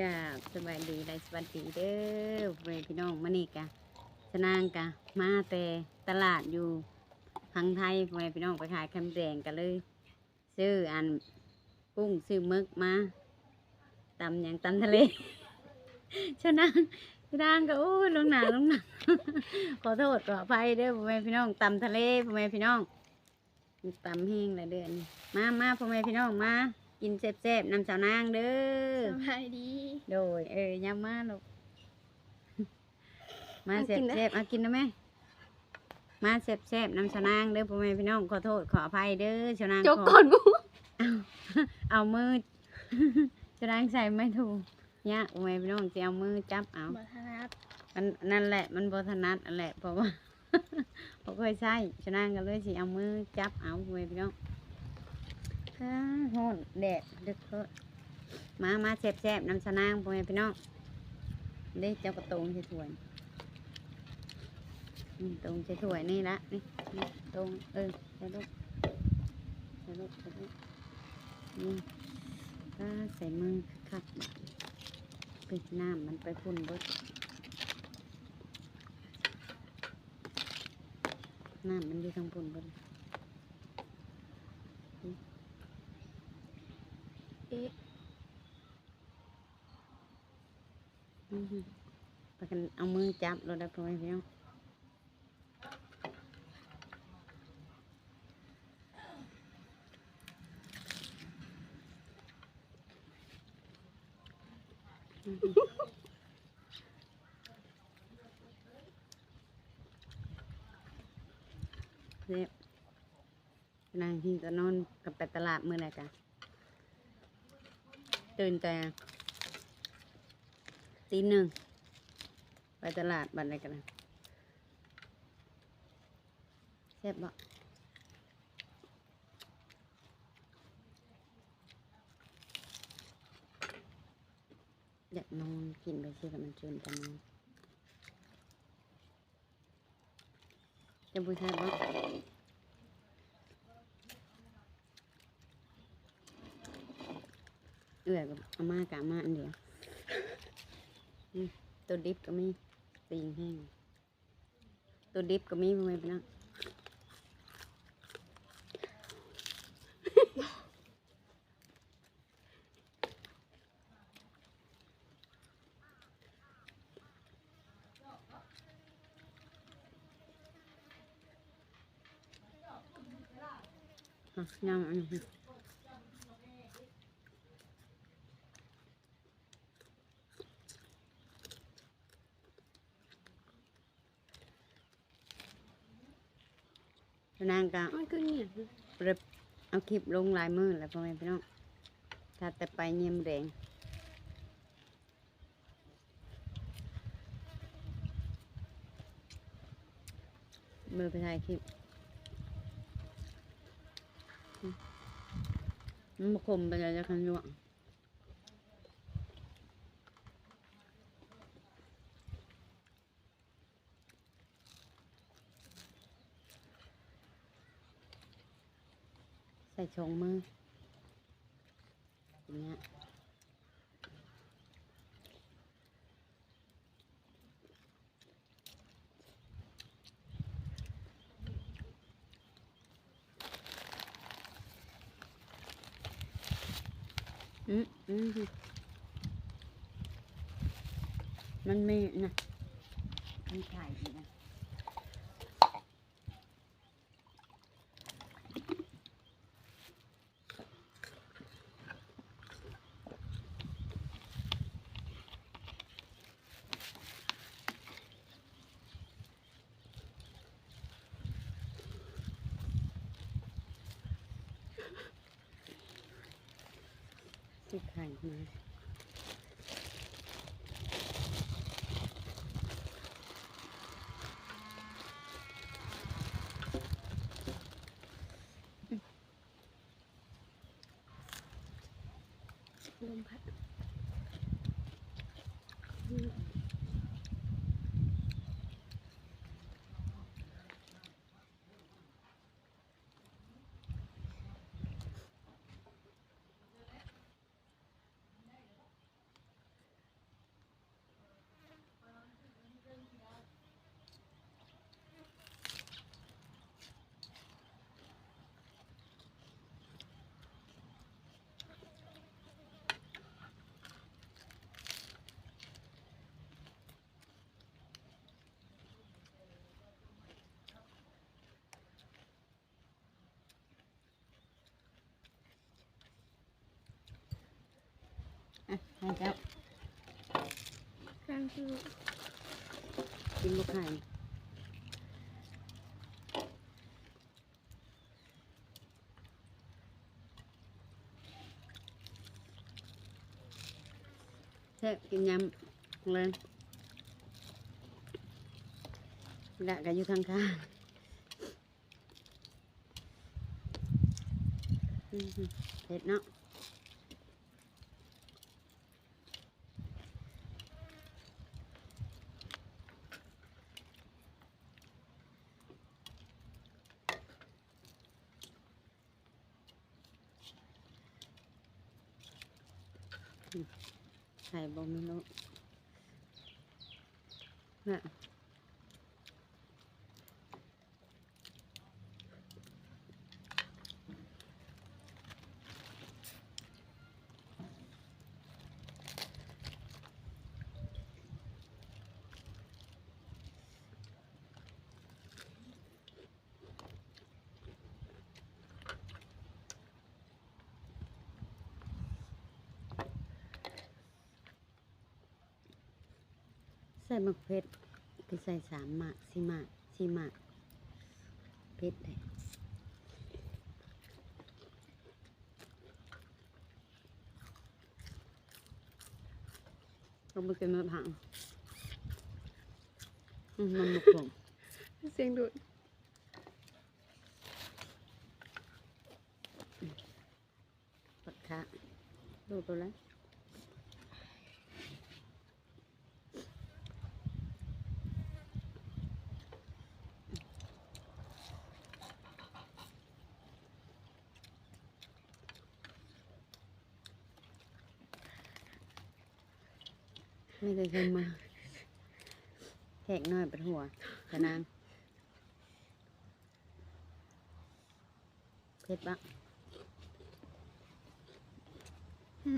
กับสบายดีไรสวัสดีเด้อเวยพี่น้องมานี่กะสนางกะมาแต่ตลาดอยู่พังไทยเวยพี่น้องไปขายคำแดงกันเลย ซื้ออันกุ้งซื้อมึกมาตำอย่างตำทะเลชนางพี่นางก็โอ้ยลงหนาลงหนาขอโทษขออภัยเด้อพ่อแม่พี่น้องตำทะเลพ่อแม่พี่น้องตำแห้งหลายเดือนมามาพ่อแม่พี่น้องมา กินแซ่บๆนำสาวนางเด้อสบายดี โดย เออยำมาลูกมาเอาเสกินนะ็บๆเอากินนะแม่มาเสบๆนำชาวนางเด้อพ่อแม่พี่น้องขอโทษขออภัยเด้อชาวนางจกขก่อนบูเอาเอามือชาวนางใส่ไม่ถูกยากพ่อแม่พี่น้องจะเอามือจับเอาบัทนัดมันนั่นแหละมันบถนัดอันแหละเพราะว่าเพราะเคยใช้ชาวนางก็เลยสิเอามือจับเอาพ่อแม่พี่น้อง อ้าฮ้อนแดดดึกเพิ่นมามาแซ่บๆน้ำชานางพ่อแม่พี่น้องเด็กเจ้ากระตงใส่ถ้วยตรงใส่ถ้วยนี่ละนี่ตรงเออใส่ลูกใส่ลูกใส่ลูกนี่ก็ใส่มือคักๆปิดน้ำมันไปพุ่นบดน้ำมันอยู่ทางพุ่นบด เอ๊ะ อือหือไปกัน เอามือจับเราได้พอไหมพี่น้องเรียบนางที่ก็นอนกับไปตลาดเมื่อไหร่กันตื่นแต่ตีหนึ่ง ไปตลาดบันอะไรกันแซ่บบ่อยากนอนกินไปสิแต่มันชวนจะนอนจะบูชาบ่เอื้อยกับอาม่ากาม่าอันเดียวตัวดิบก็มี ตีนแห้ง ตัวดิบก็มีพ่อแม่พี่น้องอะย่างอันนี้างก็มันคือเนี่ยเริบเอาคลิปลงหลายมือแล้วพ่อแม่พี่น้องถ้าแต่ไปเยี่ยมแดงมือไปถ่ายคลิปอืมมันบคมไปเลยจะคันยวง ส่ชงมืออย่างเงี้ยอืมอืมมันไม่นะมันถ่ายดีนะ ที่ไข่มาลมพัด อะให้เจ้ากันคือกินลูกไข่แซ่บกินยำเลยดะกันอยู่ข้างข้างๆเผ็ดเนาะ ใส่บะหมี่ลูก น่ ส่มะเพ็ดคือใส่สามหมากสี่หมากสี่หมากเพ็ดเลยเราไปกินมะพร้าวอืมมันหมกผมเสียงดูดปัดขาดูตัวแล้ว ไม่เคยเคยมาแขกน้อยเป็นหัวกระนางเผ็ดบ้างอื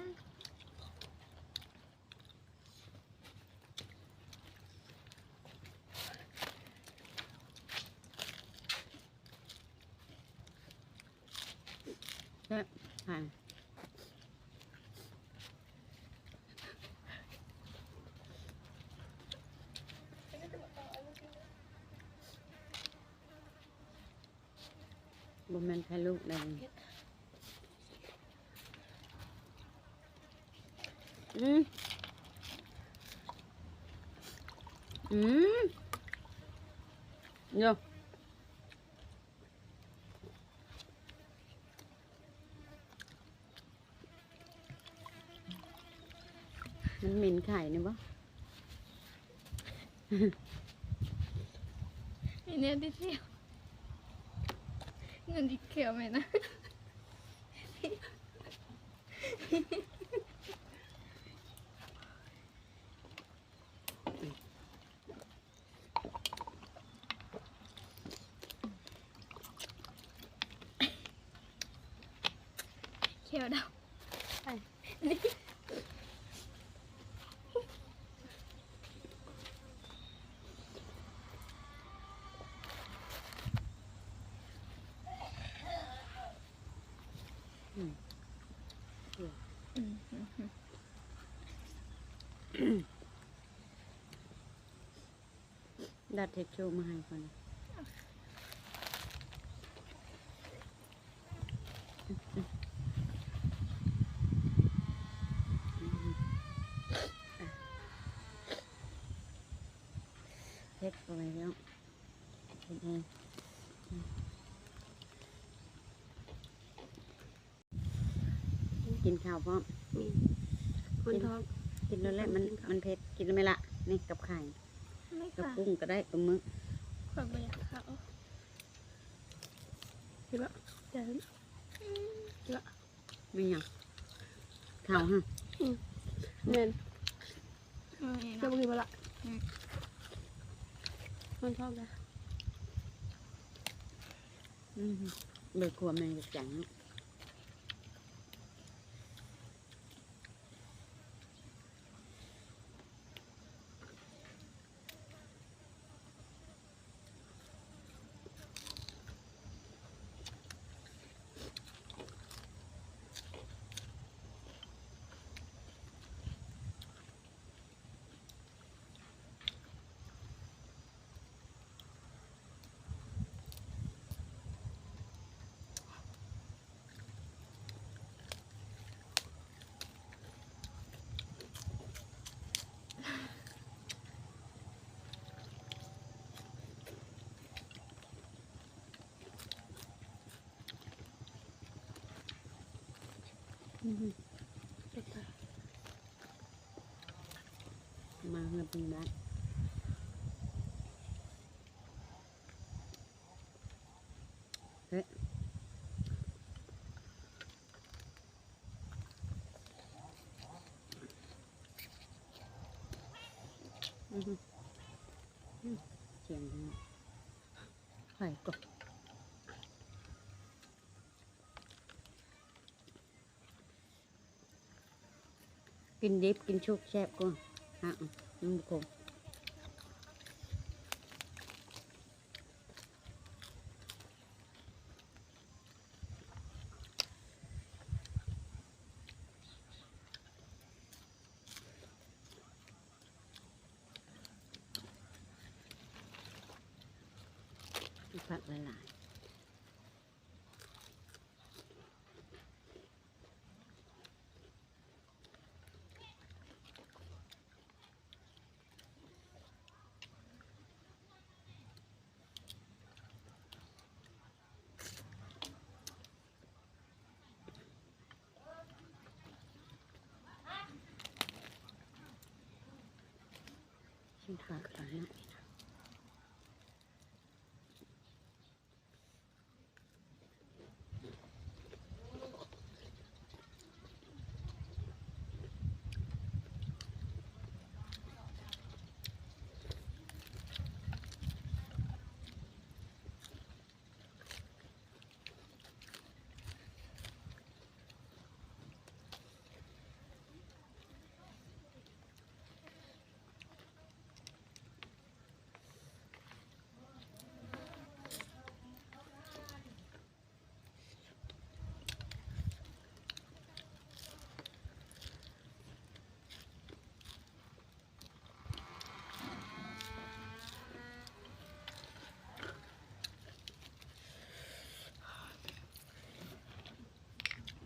มแซ่บผ่าน ม่นใครลูกเลยอืมอืมโยมันเหม็นไข่เนี่ยบ่อันเนี้ยดิเที่ยว เงินดิเขียวไหมนะเขียวดำอืมอืมอืม ดัดเทคโชว์มาให้ก่อนเพ็ดไปแล้วเพ็ดเองกินข้าวพร้อมคนท้องกินแล้วแหละมันมันเผ็ดกินแล้วไหมล่ะ นี่กับไข่ไม่ กับค่ะกุ้งก็ได้กับมึกขอบคุณค่ะคิดว่าเดี๋ยวคิดว่าไม่หยังข้าวฮะเงินจะบอกกี่บาทละมันชอบนะอืมเบิกขวบแมงกับจังเนาะ มาเงินเป็นบ้านเฮ้ยอือหืออืมเสียงไข่กบ กินดิบกินชุกแซ่บกว่าฮะอืมคงผักละลายชิมผักหืออ่าฮะ ขอ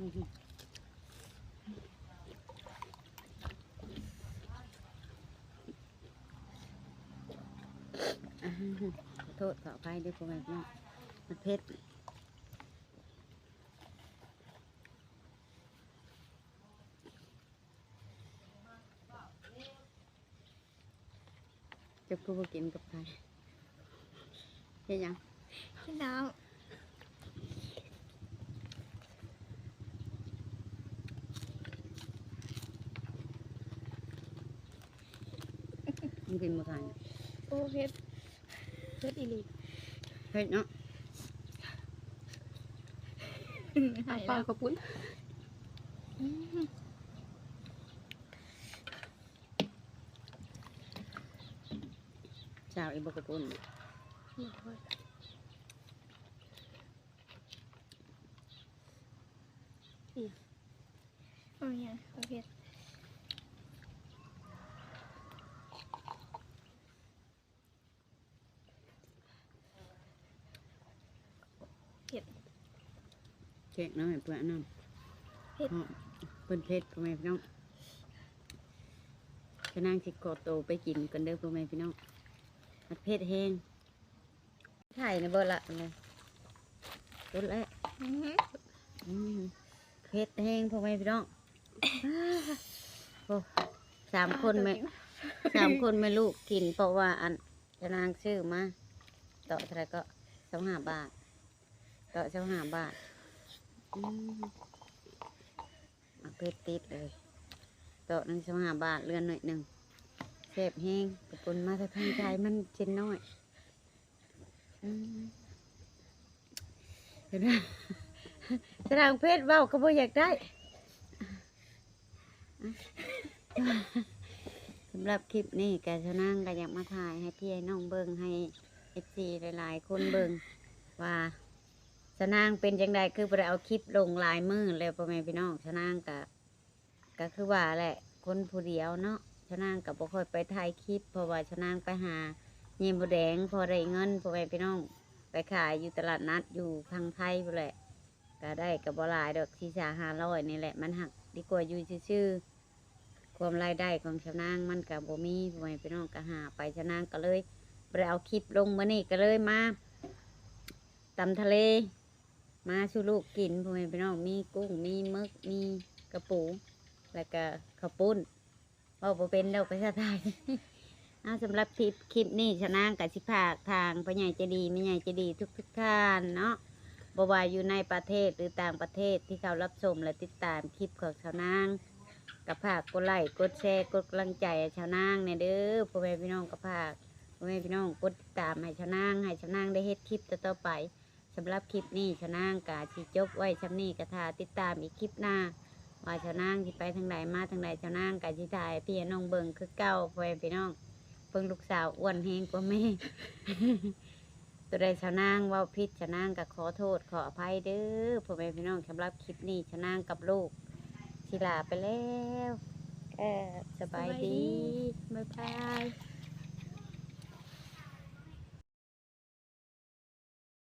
โทษขออภัยด้วยพ่อแม่พี่น้องมันเผ็ดจะกูบ่กินกับใครเฮ็ดหยังพี่น้อง มึงกินบ่ทันำโอ้เพชรเพชรอีหลีเผ็ดเนาะหายแล้วขอบคุณอืมชาวอีบกระปุนเอาอย่างเอาเพชร เผ็ดเช็คน้ำเพื่อนน้ำเผ็ดหอมเป็นเผ็ดพ่อแม่พี่น้องจะนั่งสิกอโตไปกินกันเด้อพ่อแม่พี่น้องมันเผ็ดแห้งไข่ในเบอร์ละเลยรสแล้ว อือหืออืมเผ็ดแห้งพ่อแม่พี่น้อง โอ้สามคนแม่สามคนแม่ลูกกินเพราะว่าอันจะนางซื้อมา ต่อเท่าไหรก็สองห้าบาท ต่อสองห้าบาทอืมเอาเผ็ดติดเลยต่อหนึ่งสองห้าบาทเรือนหน่อยหนึ่งเสพแห้งกระปุนมาแต่ทางใจมันเจนน้อยเห็นไหมแสดงเพศเว้าก็บ่อยากได้สำหรับคลิปนี้แกชนางก็อยากมาถ่ายให้พี่ให้น้องเบิงให้เอฟซีหลายๆ คนเบิงว่า ชนางเป็นจังใดคือไปเอาคลิปลงลายมือแล้วพ่อแม่พี่น้องชนางก็ก็คือว่าแหละคนผู้เดียวเนาะชนางก็บ่ค่อยไปถ่ายคลิปเพราะว่าชนางไปหาเยี่ยมบแดงพอได้เงินพ่อแม่พี่น้อง ไปขายอยู่ตลาดนัดอยู่ทางไทยพู้นแหละก็ได้กับบหลายดอกที่ชาห้าร้อยนี่แหละมันหักดีกว่าอยู่ชื่อความรายได้ของชาวนางมันกับบ่มีพ่อแม่พี่น้องก็หาไปชาวนางก็เลยไปเอาคลิปลงมานี่ก็เลยมาตำทะเล มาชูลูกกินพ่อแม่พี่น้องมีกุ้งมีมึกมีกระปูแล้วก็ข้าวปุ้นเว่าเป็นดอกภาษาไทยเอาสำหรับคลิปคลิปนี้ชนางกับสิภาคทางพญ่ใจะดีแม่ใหญ่จะดีทุกทุกท่านเนาะบ่ว่าอยู่ในประเทศหรือต่างประเทศที่เขารับชมและติดตามคลิปของชาวนางกับภาคกดไลค์กดแชร์กดกำลังใจชาวนางเนี่ยเด้อพ่อแม่พี่น้องกับภาคพ่อแม่พี่น้องกดติดตามให้ชาวนางให้ชาวนางได้เฮ็ดคลิปต่อไป สำหรับคลิปนี้ชาวนางกาสิจบไว้ชำนี้กระทาติดตามอีกคลิปหน้า ว่าชาวนางสิไปทางใดมาทางใดชาวนางกะสิถ่ายให้พี่น้องเบิ่งคือเก่าพ่อแม่พี่น้องเบิ่งลูกสาวอ้วนแฮงกว่าแม่ ตัวใดชาวนางเว่าพิษชาวนางก็ขอโทษขออภัยเด้อพ่อแม่พี่น้องสำหรับคลิปนี้ชาวนางกับลูกสิลาไปแล้วเออสบายดีบ๊ายบาย